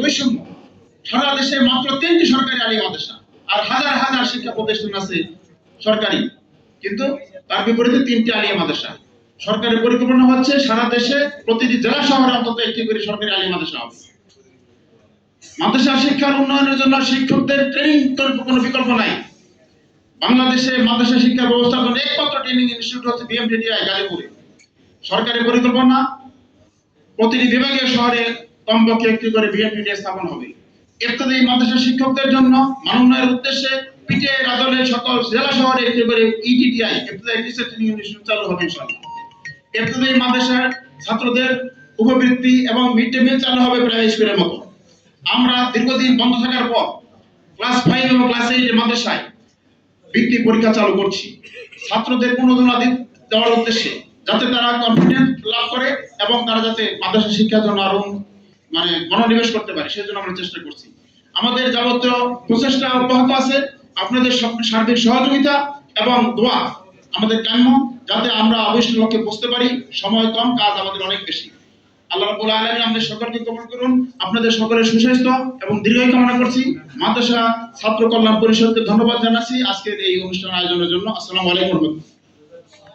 বৈষম্য সারা দেশে মাত্র তিনটি সরকারি আলী মাদ্রাসা আর হাজার হাজার শিক্ষা প্রতিষ্ঠান আছে সরকারি। কিন্তু তার বিপরীতে তিনটি আলিয়া মাদ্রাসা। সরকারি পরিকল্পনা হচ্ছে সারা দেশে প্রতিটি জেলা শহরে অন্তত একটি করে সরকারি আলিয়া মাদ্রাসা হবে। মাদ্রাসা শিক্ষার উন্নয়নের জন্য শিক্ষকদের ট্রেনিং কোনো বিকল্প নাই। বাংলাদেশে মাদ্রাসা শিক্ষা ব্যবস্থাপনা একমাত্র ট্রেনিং ইনস্টিটিউট হচ্ছে বিএমটিডিআই গাজীপুরে। সরকারি পরিকল্পনা প্রতিটি বিভাগীয় শহরে কমপক্ষে একটি করে বিএমপিডিএ স্থাপন হবে। ইত্যাদি মাদ্রাসা শিক্ষকদের জন্য মানোন্নয়নের উদ্দেশ্যে পিটিআই আদলে সকল জেলা শহরে একটি করে ইটিটিআই ইত্যাদি টিচার চালু হবে ইনশাআল্লাহ। ইত্যাদি মাদ্রাসার ছাত্রদের উপবৃত্তি এবং মিড ডে মিল চালু হবে প্রায় স্কুলের মতো। আমরা দীর্ঘদিন বন্ধ থাকার পর ক্লাস ফাইভ এবং ক্লাস এইট মাদ্রাসায় বৃত্তি পরীক্ষা চালু করছি। ছাত্রদের প্রণোদনা দি- দেওয়ার উদ্দেশ্যে যাতে তারা কনফিডেন্স লাভ করে এবং তারা যাতে মাদ্রাসা শিক্ষার জন্য আরও মানে মনোনিবেশ করতে পারে, সেজন্য আমরা চেষ্টা করছি। আমাদের যাবতীয় প্রচেষ্টা অব্যাহত আছে। আপনাদের সার্বিক সহযোগিতা এবং দোয়া আমাদের কাম্য, যাতে আমরা অবশ্য লক্ষ্যে বুঝতে পারি। সময় কম, কাজ আমাদের অনেক বেশি। আল্লাহ রাব্বুল আলামিন আমাদের সকলকে কবুল করুন। আপনাদের সকলের সুস্বাস্থ্য এবং দীর্ঘায়ু কামনা করছি। মাদ্রাসা ছাত্র কল্যাণ পরিষদকে ধন্যবাদ জানাচ্ছি আজকের এই অনুষ্ঠান আয়োজনের জন্য। আসসালামু আলাইকুম।